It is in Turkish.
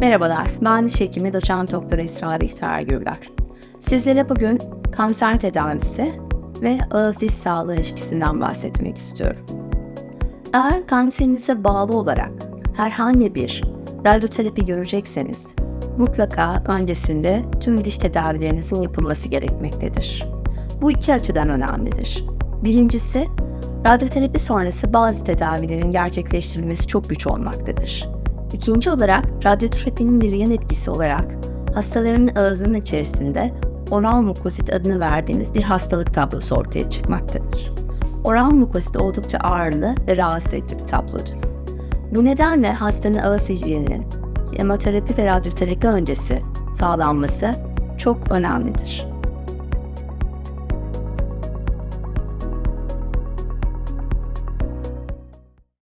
Merhabalar, ben diş hekimi doçent doktor Esra Bihter Gürler. Sizlere bugün kanser tedavisi ve ağız diş sağlığı ilişkisinden bahsetmek istiyorum. Eğer kanserinize bağlı olarak herhangi bir radyoterapi görecekseniz mutlaka öncesinde tüm diş tedavilerinizin yapılması gerekmektedir. Bu iki açıdan önemlidir. Birincisi, radyoterapi sonrası bazı tedavilerin gerçekleştirilmesi çok güç olmaktadır. İkinci olarak radyoterapinin bir yan etkisi olarak hastaların ağzının içerisinde oral mukosit adını verdiğimiz bir hastalık tablosu ortaya çıkmaktadır. Oral mukosit oldukça ağırlı ve rahatsız edici bir tablodur. Bu nedenle hastanın ağız hijyeninin kemoterapi ve radyoterapi öncesi sağlanması çok önemlidir.